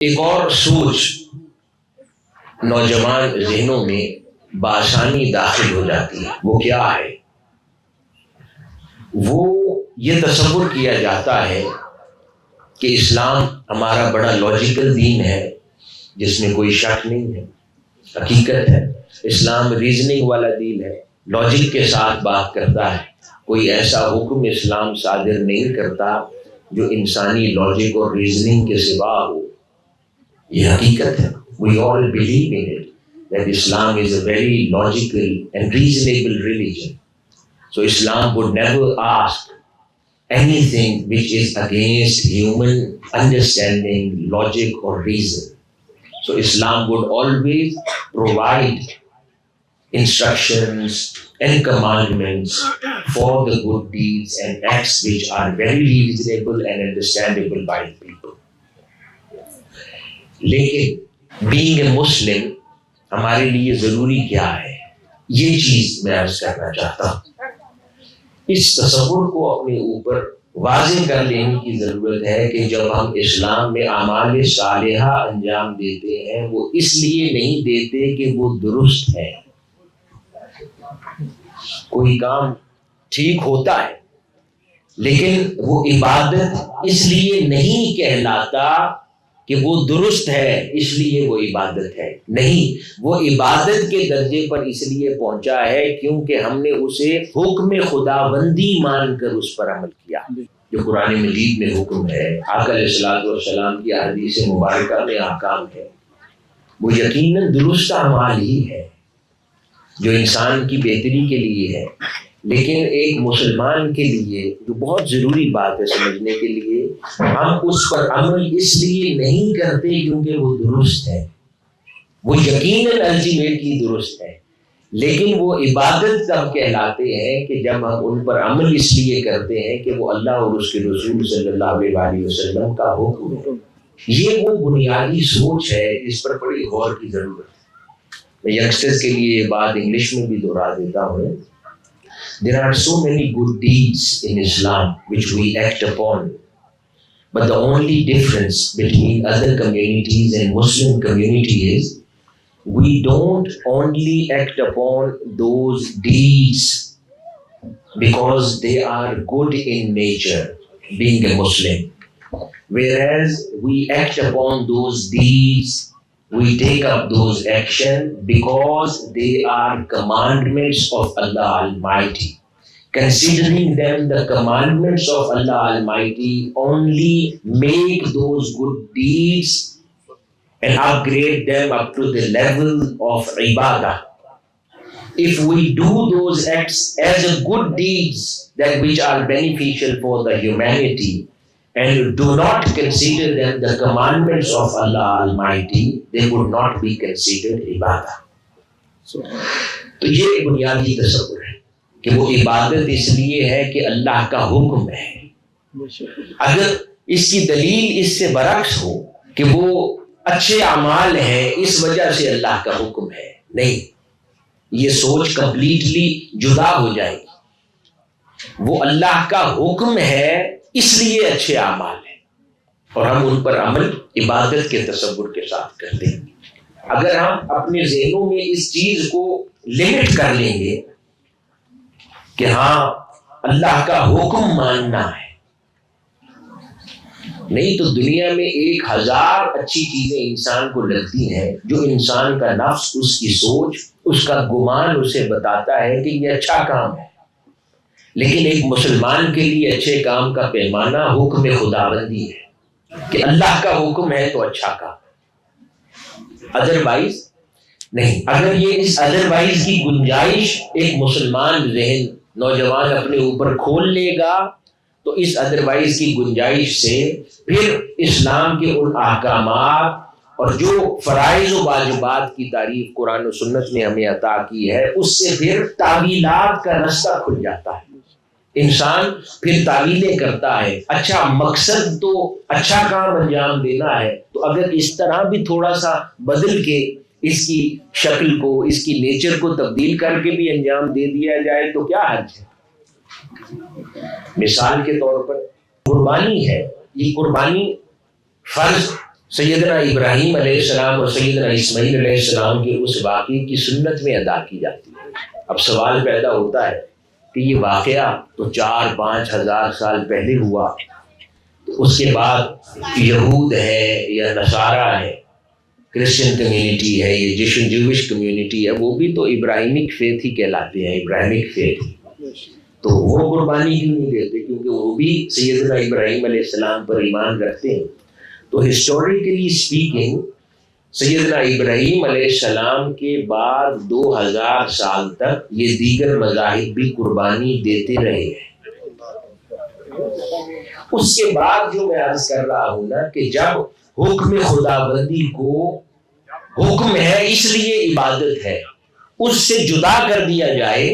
ایک اور سوچ نوجوان ذہنوں میں بآسانی داخل ہو جاتی ہے۔ وہ کیا ہے؟ وہ یہ تصور کیا جاتا ہے کہ اسلام ہمارا بڑا لاجیکل دین ہے، جس میں کوئی شک نہیں ہے، حقیقت ہے۔ اسلام ریزننگ والا دین ہے لاجک کے ساتھ بات کرتا ہے۔ کوئی ایسا حکم اسلام صادر نہیں کرتا جو انسانی لاجک اور ریزننگ کے سوا ہو۔ We all believe in it that Islam is a very logical and reasonable religion. So Islam would never ask anything which is against human understanding, logic, or reason. So Islam would always provide instructions and commandments for the good deeds and acts which are very reasonable and understandable by the people. لیکن being a Muslim ہمارے لیے ضروری کیا ہے؟ یہ چیز میں عرض کرنا چاہتا ہوں۔ اس تصور کو اپنے اوپر واضح کر لینے کی ضرورت ہے کہ جب ہم اسلام میں اعمال صالحہ انجام دیتے ہیں، وہ اس لیے نہیں دیتے کہ وہ درست ہے کوئی کام ٹھیک ہوتا ہے، لیکن وہ عبادت اس لیے نہیں کہلاتا کہ وہ درست ہے، اس لیے وہ عبادت ہے۔ نہیں، وہ عبادت کے درجے پر اس لیے پہنچا ہے کیونکہ ہم نے اسے حکم خدا بندی مان کر اس پر عمل کیا۔ جو قرآن مجید میں حکم ہے آکل السلاط والسلام کی حدیث مبارکہ میں آکام ہے۔ وہ یقیناً درست اعمال ہی ہے، جو انسان کی بہتری کے لیے ہے۔ لیکن ایک مسلمان کے لیے جو بہت ضروری بات ہے سمجھنے کے لیے، ہم اس پر عمل اس لیے نہیں کرتے کیونکہ وہ درست ہے۔ وہ یقیناً الٹیمیٹلی درست ہے۔ لیکن وہ عبادت تب کہلاتے ہیں کہ جب ہم ان پر عمل اس لیے کرتے ہیں کہ وہ اللہ اور اس کے رسول صلی اللہ علیہ وسلم کا حکم ہے۔ یہ وہ بنیادی سوچ ہے اس پر بڑی غور کی ضرورت ہے۔ میں یکسر کے لیے یہ بات انگلش میں بھی دہرا دیتا ہوں۔ There are so many good deeds in Islam which we act upon. But the only difference between other communities and Muslim community is we don't only act upon those deeds because they are good in nature, being a Muslim. Whereas we act upon those deeds we take up those actions because they are commandments of Allah Almighty. Considering them the commandments of Allah Almighty only make those good deeds and upgrade them up to the level of ibadah. If we do those acts as good deeds that which are beneficial for the humanity, and do not consider them the commandments of Allah Almighty, they would not be considered ibadah. تو یہ بنیادی تصور ہے کہ وہ عبادت اس لیے ہے کہ اللہ کا حکم ہے۔ اگر اس کی دلیل اس سے برعکس ہو کہ وہ اچھے اعمال ہیں اس وجہ سے اللہ کا حکم ہے۔ نہیں یہ سوچ کمپلیٹلی جدا ہو جائے گی۔ وہ اللہ کا حکم ہے اس لیے اچھے اعمال ہیں۔ اور ہم ان پر عمل عبادت کے تصور کے ساتھ کرتے ہیں اگر ہم اپنے ذہنوں میں اس چیز کو لمٹ کر لیں گے کہ ہاں اللہ کا حکم ماننا ہے۔ نہیں تو دنیا میں ایک ہزار اچھی چیزیں انسان کو لگتی ہیں، جو انسان کا نفس، اس کی سوچ، اس کا گمان، اسے بتاتا ہے کہ یہ اچھا کام ہے۔ لیکن ایک مسلمان کے لیے اچھے کام کا پیمانہ حکم خدا بندی ہے۔ کہ اللہ کا حکم ہے تو اچھا کام۔ ادر وائز نہیں۔ اگر یہ اس ادر وائز کی گنجائش ایک مسلمان ذہن نوجوان اپنے اوپر کھول لے گا، تو اس ادر وائز کی گنجائش سے پھر اسلام کے ان احکامات اور جو فرائض و واجبات کی تعریف قرآن و سنت نے ہمیں عطا کی ہے، اس سے پھر تعویلات کا رستہ کھل جاتا ہے۔ انسان پھر تعویلیں کرتا ہے اچھا مقصد تو اچھا کام انجام دینا ہے، تو اگر اس طرح بھی تھوڑا سا بدل کے اس کی شکل کو، اس کی نیچر کو تبدیل کر کے بھی انجام دے دیا جائے تو کیا حرج ہے؟ مثال کے طور پر قربانی ہے، یہ قربانی فرض سیدنا ابراہیم علیہ السلام اور سیدنا اسماعیل علیہ السلام کے اس واقعے کی سنت میں ادا کی جاتی ہے۔ اب سوال پیدا ہوتا ہے کہ یہ واقعہ تو چار پانچ ہزار سال پہلے ہوا۔ اس کے بعد یہود ہے یا نصارہ ہے، کرسچن کمیونٹی ہے، یہ جشن جوش کمیونٹی ہے، وہ بھی تو ابراہیمک فیتھ ہی کہلاتے ہیں ابراہیمک فیتھ تو وہ قربانی کیوں نہیں دیتے؟ کیونکہ وہ بھی سیدنا ابراہیم علیہ السلام پر ایمان رکھتے ہیں۔ تو ہسٹوریکلی اسپیکنگ سیدنا ابراہیم علیہ السلام کے بعد دو ہزار سال تک یہ دیگر مذاہب بھی قربانی دیتے رہے ہیں۔ اس کے بعد جو میں عرض کر رہا ہوں نا کہ جب حکم خدا بندی کو حکم ہے، اس لیے عبادت ہے، اس سے جدا کر دیا جائے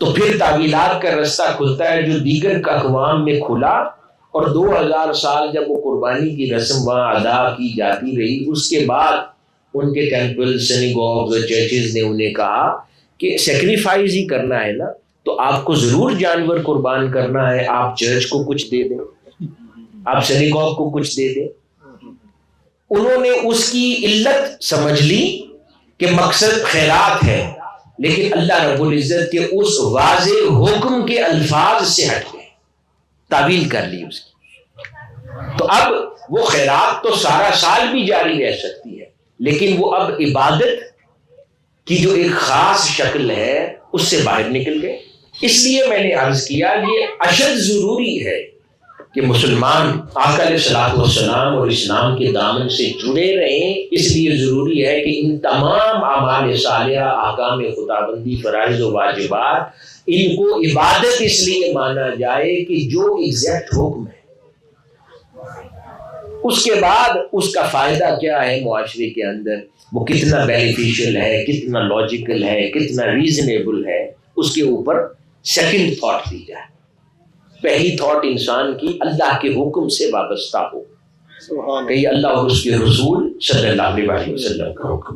تو پھر تعویلات کا رستہ کھلتا ہے جو دیگر اقوام میں کھلا اور دو ہزار سال جب وہ قربانی کی رسم وہاں ادا کی جاتی رہی، اس کے بعد ان کے ٹیمپل چرچز نے انہیں کہا کہ سیکریفائز ہی کرنا ہے نا، تو آپ کو ضرور جانور قربان کرنا ہے، آپ چرچ کو کچھ دے دیں۔ آپ سنیگوگ کو کچھ دے دیں۔ انہوں نے اس کی علت سمجھ لی کہ مقصد خیرات ہے، لیکن اللہ رب العزت کے اس واضح حکم کے الفاظ سے ہٹ گئے۔ تعویل کر لی اس کی۔ تو اب وہ خیرات تو سارا سال بھی جاری رہ سکتی ہے، لیکن وہ اب عبادت کی جو ایک خاص شکل ہے، اس سے باہر نکل گئے۔ اس لیے میں نے عرض کیا، یہ اشد ضروری ہے۔ کہ مسلمان آکل صلاح والسلام اور اسلام کے دامن سے جڑے رہیں، اس لیے ضروری ہے کہ ان تمام اعمال صالحہ آکام خدا بندی فرائض و واجبات، ان کو عبادت اس لیے مانا جائے کہ جو ایگزیکٹ حکم ہے۔ اس کے بعد اس کا فائدہ کیا ہے معاشرے کے اندر؟ وہ کتنا بینیفیشل ہے، کتنا لاجیکل ہے، کتنا ریزنیبل ہے؟ اس کے اوپر سیکنڈ تھاٹ دی جائے۔ پہلی تھاٹ انسان کی اللہ کے حکم سے وابستہ ہو۔ کہ اللہ اور اس کے رسول صلی اللہ علیہ وسلم کا حکم۔